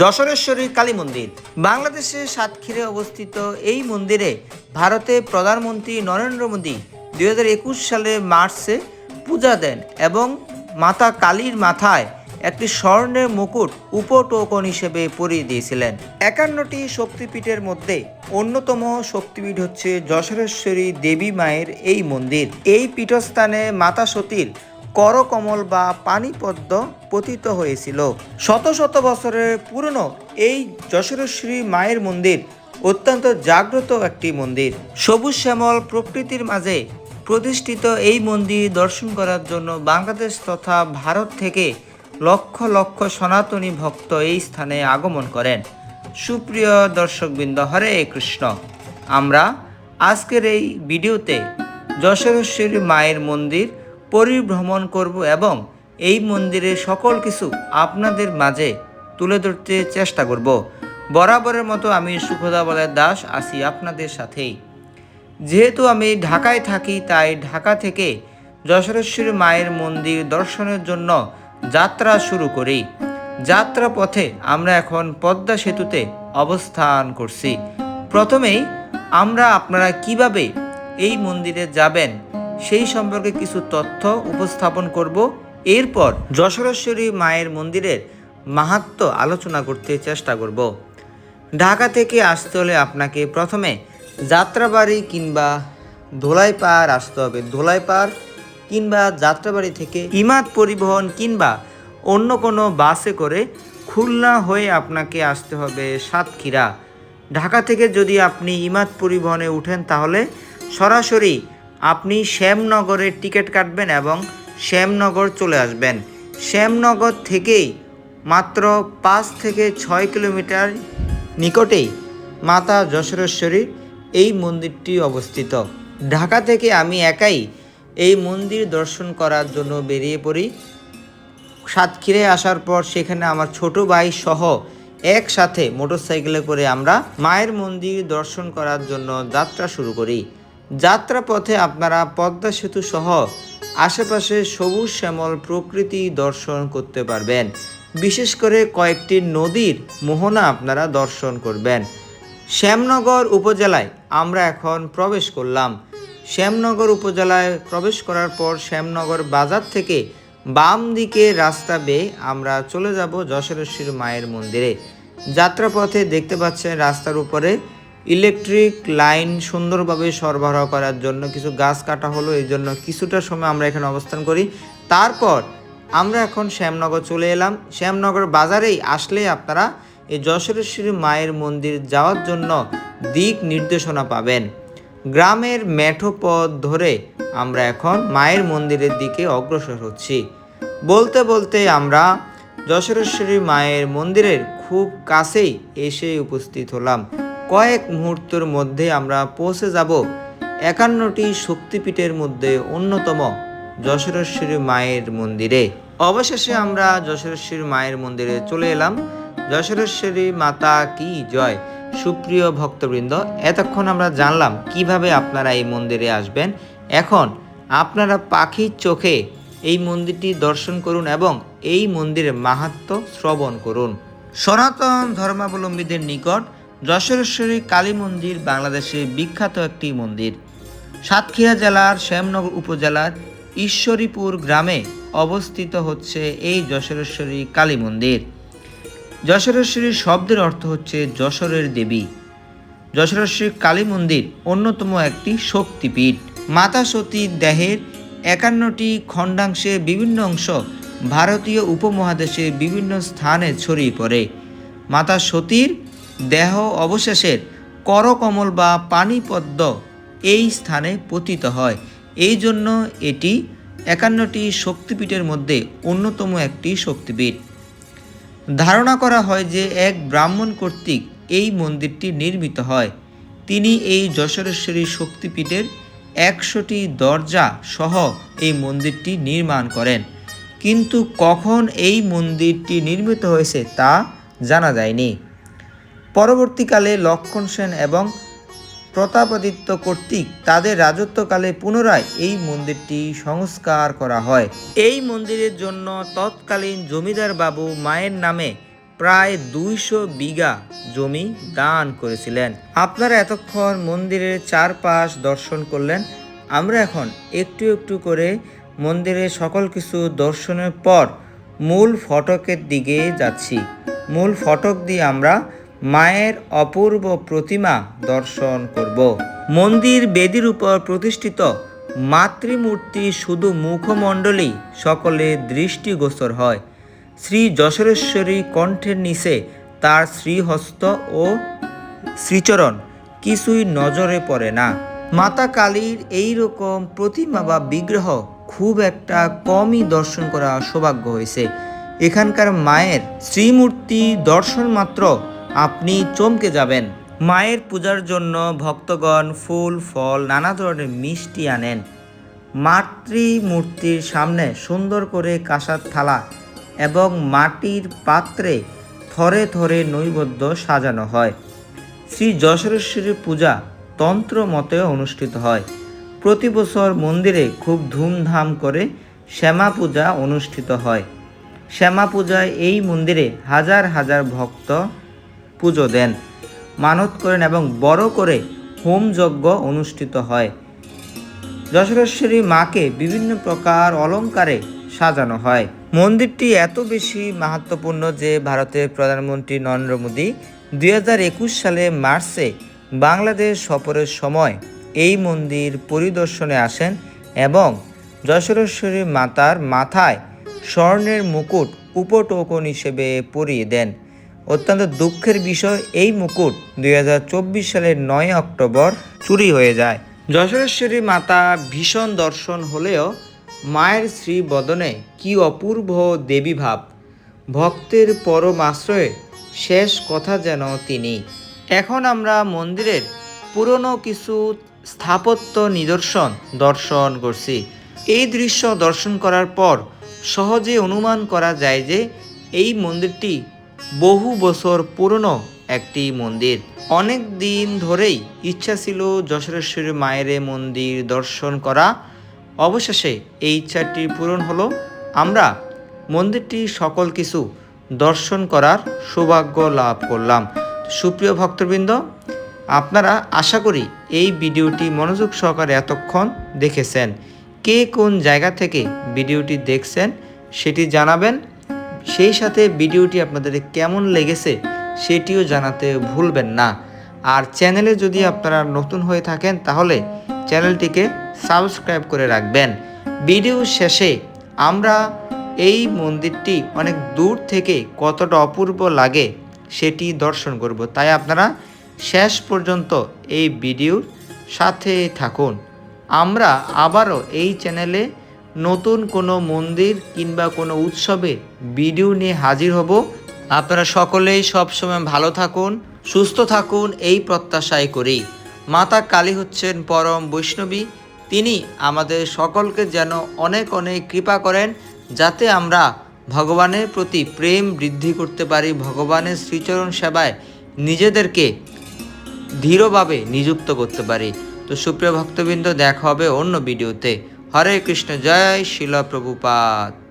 যশোরেশ্বরী কালী মন্দির। বাংলাদেশের সাতক্ষীরে অবস্থিত এই মন্দিরে ভারতের প্রধানমন্ত্রী নরেন্দ্র মোদী দুই হাজার একুশ সালে মার্চে পূজা দেন এবং মাতা কালীর মাথায় একটি স্বর্ণের মুকুট উপটোকন হিসেবে পরিয়ে দিয়েছিলেন। একান্নটি শক্তিপীঠের মধ্যে অন্যতম শক্তিপীঠ হচ্ছে যশোরেশ্বরী দেবী মায়ের এই মন্দির। এই পীঠস্থানে মাতা সতীর করকমল বা পানিপদ্ম পতিত হয়েছিল। শত শত বছরের পুরনো এই যশোরেশ্বরী মায়ের মন্দির অত্যন্ত জাগ্রত একটি মন্দির। সবুজ শ্যামল প্রকৃতির মাঝে প্রতিষ্ঠিত এই মন্দির দর্শন করার জন্য বাংলাদেশ তথা ভারত থেকে লক্ষ লক্ষ সনাতনী ভক্ত এই স্থানে আগমন করেন। সুপ্রিয় দর্শকবৃন্দ, হরে কৃষ্ণ। আমরা আজকের এই ভিডিওতে যশোরেশ্বরী মায়ের মন্দির পরিভ্রমণ করব এবং এই মন্দিরের সকল কিছু আপনাদের মাঝে তুলে ধরতে চেষ্টা করব। বরাবরের মতো আমি সুখদা বলের দাস আছি আপনাদের সাথেই। যেহেতু আমি ঢাকায় থাকি, তাই ঢাকা থেকে যশোরেশ্বরী মায়ের মন্দির দর্শনের জন্য যাত্রা শুরু করি। যাত্রা পথে আমরা এখন পদ্মা সেতুতে অবস্থান করছি। প্রথমেই আমরা আপনারা কীভাবে এই মন্দিরে যাবেন সেই সম্পর্কে কিছু তথ্য উপস্থাপন করব। এরপর যশোরেশ্বরী মায়ের মন্দিরের মাহাত্ম আলোচনা করতে চেষ্টা করব। ঢাকা থেকে আসতে হলে আপনাকে প্রথমে যাত্রাবাড়ি কিংবা ধোলাইপাড় আসতে হবে। ধোলাইপাড় কিংবা যাত্রাবাড়ি থেকে ইমাদ পরিবহন কিংবা অন্য কোনো বাসে করে খুলনা হয়ে আপনাকে আসতে হবে সাতক্ষীরা। ঢাকা থেকে যদি আপনি ইমাদ পরিবহনে উঠেন তাহলে সরাসরি আপনি শ্যামনগরের টিকিট কাটবেন এবং শ্যামনগর চলে আসবেন। শ্যামনগর থেকেই মাত্র পাঁচ থেকে ছয় কিলোমিটার নিকটেই মাতা যশোরেশ্বরীর এই মন্দিরটি অবস্থিত। ঢাকা থেকে আমি একাই এই মন্দির দর্শন করার জন্য বেরিয়ে পড়ি। সাতক্ষীরে আসার পর সেখানে আমার ছোট ভাই সহ একসাথে মোটরসাইকেলে করে আমরা মায়ের মন্দির দর্শন করার জন্য যাত্রা শুরু করি। যাত্রা পথে আপনারা পদ্মা সেতু সহ আশেপাশে সবুজ শ্যামল প্রকৃতি দর্শন করতে পারবেন। বিশেষ করে কয়েকটি নদীর মোহনা আপনারা দর্শন করবেন। শ্যামনগর উপজেলায় আমরা এখন প্রবেশ করলাম। শ্যামনগর উপজেলায় প্রবেশ করার পর শ্যামনগর বাজার থেকে বাম দিকে রাস্তা বেয়ে আমরা চলে যাব যশোরেশ্বরী মায়ের মন্দিরে। যাত্রাপথে দেখতে পাচ্ছেন রাস্তার উপরে ইলেকট্রিক লাইন সুন্দরভাবে সরবরাহ করার জন্য কিছু গাছ কাটা হলো, এই জন্য কিছুটা সময় আমরা এখানে অবস্থান করি। তারপর আমরা এখন শ্যামনগর চলে এলাম। শ্যামনগর বাজারেই আসলেই আপনারা এই যশোরেশ্বরী মায়ের মন্দির যাওয়ার জন্য দিক নির্দেশনা পাবেন। গ্রামের মেঠো পথ ধরে আমরা এখন মায়ের মন্দিরের দিকে অগ্রসর হচ্ছি। বলতে বলতে আমরা যশোরেশ্বরী মায়ের মন্দিরের খুব কাছেই এসে উপস্থিত হলাম। কয়েক মুহূর্তের মধ্যে আমরা পৌঁছে যাব একান্নটি শক্তিপীঠের মধ্যে অন্যতম যশোরেশ্বরী মায়ের মন্দিরে। অবশেষে আমরা যশোরেশ্বরী মায়ের মন্দিরে চলে এলাম। যশোরেশ্বরী মাতা কি জয়? সুপ্রিয় ভক্তবৃন্দ, এতক্ষণ আমরা জানলাম কীভাবে আপনারা এই মন্দিরে আসবেন। এখন আপনারা পাখির চোখে এই মন্দিরটি দর্শন করুন এবং এই মন্দিরের মাহাত্ম শ্রবণ করুন। সনাতন ধর্মাবলম্বীদের নিকট যশোরেশ্বরী কালী মন্দির বাংলাদেশের বিখ্যাত একটি মন্দির। সাতক্ষীরা জেলার শ্যামনগর উপজেলার ঈশ্বরীপুর গ্রামে অবস্থিত হচ্ছে এই যশোরেশ্বরী কালী মন্দির। যশোরেশ্বরী শব্দের অর্থ হচ্ছে যশোরের দেবী। যশোরেশ্বরী কালী মন্দির অন্যতম একটি শক্তিপীঠ। মাতা সতীর দেহের একান্নটি খণ্ডাংশে বিভিন্ন অংশ ভারতীয় উপমহাদেশে বিভিন্ন স্থানে ছড়িয়ে পড়ে। মাতা সতীর দেহ অবশেষের করকমল বা পানিপদ্ম এই স্থানে পতিত হয়। এই জন্য এটি একান্নটি শক্তিপীঠের মধ্যে অন্যতম একটি শক্তিপীঠ। ধারণা করা হয় যে এক ব্রাহ্মণ কর্তৃক এই মন্দিরটি নির্মিত হয়। তিনি এই যশোরেশ্বরী শক্তিপীঠের একশোটি দরজা সহ এই মন্দিরটি নির্মাণ করেন। কিন্তু কখন এই মন্দিরটি নির্মিত হয়েছে তা জানা যায়নি। পরবর্তীকালে লক্ষণ সেন এবং প্রতাপাদিত্য কর্তৃক তাদের রাজত্বকালে পুনরায় এই মন্দিরটি সংস্কার করা হয়। এই মন্দিরের জন্য তৎকালীন জমিদার বাবু মায়ের নামে প্রায় দুইশো বিঘা জমি দান করেছিলেন। আপনারা এতক্ষণ মন্দিরের চারপাশ দর্শন করলেন। আমরা এখন একটু একটু করে মন্দিরের সকল কিছু দর্শনের পর মূল ফটকের দিকে যাচ্ছি। মূল ফটক দিয়ে আমরা মায়ের অপূর্ব প্রতিমা দর্শন করব। মন্দির বেদির উপর প্রতিষ্ঠিত মাতৃমূর্তি শুধু মুখমণ্ডলেই সকলে দৃষ্টিগোচর হয়। শ্রী যশোরেশ্বরী কণ্ঠের নিচে তার শ্রীহস্ত ও শ্রীচরণ কিছুই নজরে পড়ে না। মাতা কালীর এই রকম প্রতিমা বা বিগ্রহ খুব একটা কমই দর্শন করা সৌভাগ্য হয়েছে। এখানকার মায়ের শ্রীমূর্তি দর্শন মাত্র আপনি চমকে যাবেন। মায়ের পূজার জন্য ভক্তগণ ফুল, ফল, নানা ধরনের মিষ্টি আনেন। মাতৃমূর্তির সামনে সুন্দর করে কাঁসার থালা এবং মাটির পাত্রে থরে থরে নৈবেদ্য সাজানো হয়। শ্রী যশোরেশ্বরী পূজা তন্ত্র মতে অনুষ্ঠিত হয়। প্রতি বছর মন্দিরে খুব ধুমধাম করে শ্যামা পূজা অনুষ্ঠিত হয়। শ্যামা পূজায় এই মন্দিরে হাজার হাজার ভক্ত পুজো দেন। মানত করেন এবং বড় করে হোম যজ্ঞ অনুষ্ঠিত হয়। যশোরেশ্বরী মাকে বিভিন্ন প্রকার অলঙ্কারে সাজানো হয়। মন্দিরটি এত বেশি মাহাত্মপূর্ণ যে ভারতের প্রধানমন্ত্রী নরেন্দ্র মোদী দুই হাজার একুশ সালে মার্চে বাংলাদেশ সফরের সময় এই মন্দির পরিদর্শনে আসেন এবং যশোরেশ্বরী মাতার মাথায় স্বর্ণের মুকুট উপটোকন হিসেবে পরিয়ে দেন। অত্যন্ত দুঃখের বিষয়, এই মুকুট দু হাজার চব্বিশ সালের নয় অক্টোবর চুরি হয়ে যায়। যশোরেশ্বরী মাতা ভীষণ দর্শন হলেও মায়ের শ্রী বদনে কি অপূর্ব দেবী ভাব ভক্তের পরম আশ্রয়ে শেষ কথা যেন তিনি। এখন আমরা মন্দিরের পুরনো কিছু স্থাপত্য নিদর্শন দর্শন করছি। এই দৃশ্য দর্শন করার পর সহজে অনুমান করা যায় যে এই মন্দিরটি বহু বছর পুরনো একটি মন্দির। অনেক দিন ধরেই ইচ্ছা ছিল যশোরেশ্বরী মায়ের মন্দির দর্শন করা। অবশেষে এই ইচ্ছাটি পূরণ হলো। আমরা মন্দিরটি সকল কিছু দর্শন করার সৌভাগ্য লাভ করলাম। সুপ্রিয় ভক্তবৃন্দ, আপনারা আশা করি এই ভিডিওটি মনোযোগ সহকারে এতক্ষণ দেখেছেন। কে কোন জায়গা থেকে ভিডিওটি দেখছেন সেটি জানাবেন। সেই সাথে ভিডিওটি আপনাদের কেমন লেগেছে সেটিও জানাতে ভুলবেন না। আর চ্যানেলে যদি আপনারা নতুন হয়ে থাকেন, তাহলে চ্যানেলটিকে সাবস্ক্রাইব করে রাখবেন। ভিডিও শেষে আমরা এই মন্দিরটি অনেক দূর থেকে কতটা অপূর্ব লাগে সেটি দর্শন করব। তাই আপনারা শেষ পর্যন্ত এই ভিডিওর সাথে থাকুন। আমরা আবারও এই চ্যানেলে নতুন কোনো মন্দির কিংবা কোনো উৎসবে ভিডিও নিয়ে হাজির হব। আপনারা সকলেই সবসময় ভালো থাকুন, সুস্থ থাকুন, এই প্রত্যাশাই করি। মাতা কালী হচ্ছেন পরম বৈষ্ণবী। তিনি আমাদের সকলকে যেন অনেক অনেক কৃপা করেন, যাতে আমরা ভগবানের প্রতি প্রেম বৃদ্ধি করতে পারি, ভগবানের শ্রীচরণ সেবায় নিজেদেরকে দৃঢ়ভাবে নিযুক্ত করতে পারি। তো সুপ্রিয় ভক্তবৃন্দ, দেখা হবে অন্য ভিডিওতে। হরে কৃষ্ণ জয় শিল প্রভুপাত